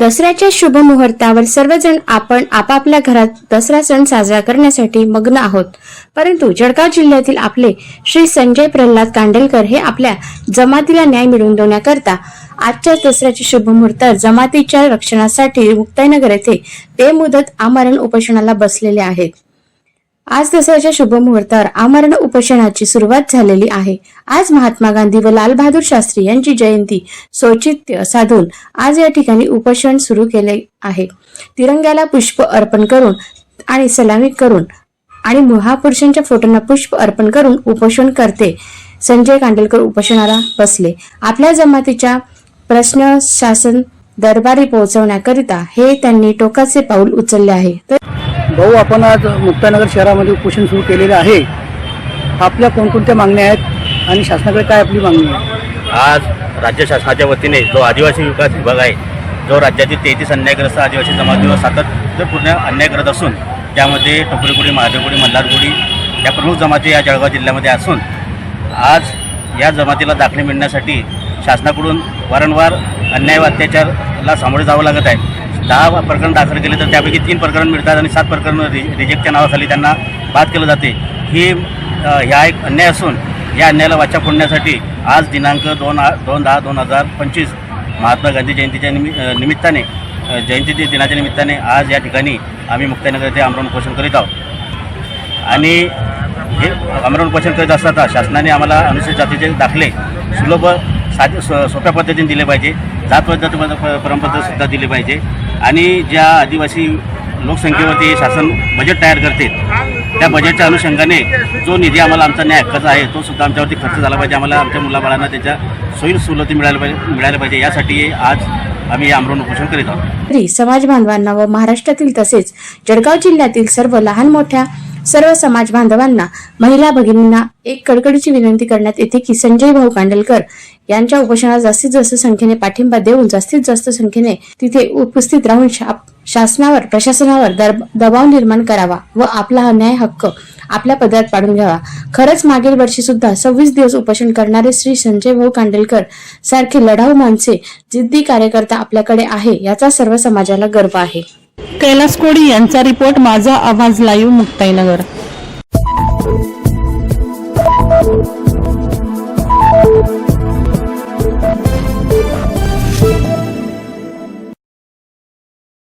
दसऱ्याच्या शुभ मुहूर्तावर सर्वजण आपण आपापल्या घरात दसरा सण साजरा करण्यासाठी मग्न आहोत. परंतु जळगाव जिल्ह्यातील आपले श्री संजय प्रल्हाद कांडेलकर हे आपल्या जमातीला न्याय मिळवून देण्याकरता आजच्या दसऱ्याच्या शुभ मुहूर्तावर जमातीच्या रक्षणासाठी मुक्ताईनगर येथे बेमुदत आमरण उपोषणाला बसलेले आहेत. आज दसऱ्याच्या शुभ मुहूर्तावर आमरण उपोषणाची सुरुवात झालेली आहे. आज महात्मा गांधी व लालबहादूर शास्त्री यांची जयंती सौचित्य साधून आज या ठिकाणी उपोषण सुरू केले आहे. तिरंग्याला पुष्प अर्पण करून आणि सलामी करून आणि महापुरुषांच्या फोटोंना पुष्प अर्पण करून उपोषण करते. संजय कांडेलकर उपोषणाला बसले. आपल्या जमातीच्या प्रश्न शासन दरबारी पोहोचवण्याकरिता हे त्यांनी टोकाचे पाऊल उचलले आहे. तर भाऊ आपण आज मुक्तानगर शहरामध्ये उपोषण सुरू केलेले आहे. आपल्या कोणकोणत्या मागण्या आहेत आणि शासनाकडे काय आपली मागणी आहे? आज राज्य शासनाच्या वतीने जो आदिवासी विकास विभाग आहे जो राज्यातील तेहतीस अन्यायग्रस्त आदिवासी जमातीवर सातत्यपूर्ण अन्याय करत असून त्यामध्ये टोपरीगुडी महादेवगुडी मल्हारगुडी या प्रमुख जमाती या जळगाव जिल्ह्यामध्ये असून आज या जमातीला दाखले मिळण्यासाठी शासनाकडून वारंवार अन्याय अत्याचारला सामोरे जावं लागत आहे. दहा प्रकरण दाखल केले तर त्यापैकी तीन प्रकरण मिळतात आणि सात प्रकरण रि रिजेक्टच्या नावाखाली त्यांना बाद केलं जाते. ही ह्या एक अन्याय असून या अन्यायाला वाचा फोडण्यासाठी आज दिनांक दोन आ दोन दहा दोन हजार पंचवीस महात्मा गांधी जयंतीच्या निमि निमित्ताने जयंतीच्या जयंती दिनाच्या निमित्ताने आज या ठिकाणी आम्ही मुक्ताईनगर येथे आमरण उपोषण करीत आहोत. आणि हे आमरण उपोषण करीत असताना शासनाने आम्हाला अनुसूचित जातीचे दाखले सुलभ साधे सो सोप्या पद्धतीने दिले पाहिजे. जात पद्धती परमपद्धतसुद्धा दिली पाहिजे. आणि ज्या आदिवासी लोकसंख्येवरती शासन बजेट तयार करते त्या बजेटच्या अनुषंगाने जो निधी आम्हाला आमचा न्याय हक्काचा आहे तो सुद्धा आमच्यावरती खर्च झाला पाहिजे. आम्हाला आमच्या मुलाबाळांना त्याच्या सोयी सवलती मिळायला पाहिजे मिळायला पाहिजे. यासाठी आज आम्ही हे आमरण उपोषण करीत आहोत. तरी समाज बांधवांना व महाराष्ट्रातील तसेच जळगाव जिल्ह्यातील सर्व लहान मोठ्या सर्व समाज बांधवांना महिला भगिनींना एक कडकडीची विनंती करण्यात येते की संजय भाऊ कांडलकर यांच्या उपोषणाला जास्तीत जास्त संख्येने पाठिंबा देऊन जास्तीत जास्त संख्येने तिथे उपस्थित राहून शा- शासनावर प्रशासनावर दबाव निर्माण करावा व आपला हा न्याय हक्क आपल्या पदरात पाडून घ्यावा. खरंच मागील वर्षी सुद्धा सव्वीस दिवस उपोषण करणारे श्री संजय भाऊ कांडलकर सारखे लढाऊ माणसे जिद्दी कार्यकर्ता आपल्याकडे आहे याचा सर्व समाजाला गर्व आहे. कैलास कोडी यांचा रिपोर्ट माझा आवाज लाईव्ह मुक्ताईनगर.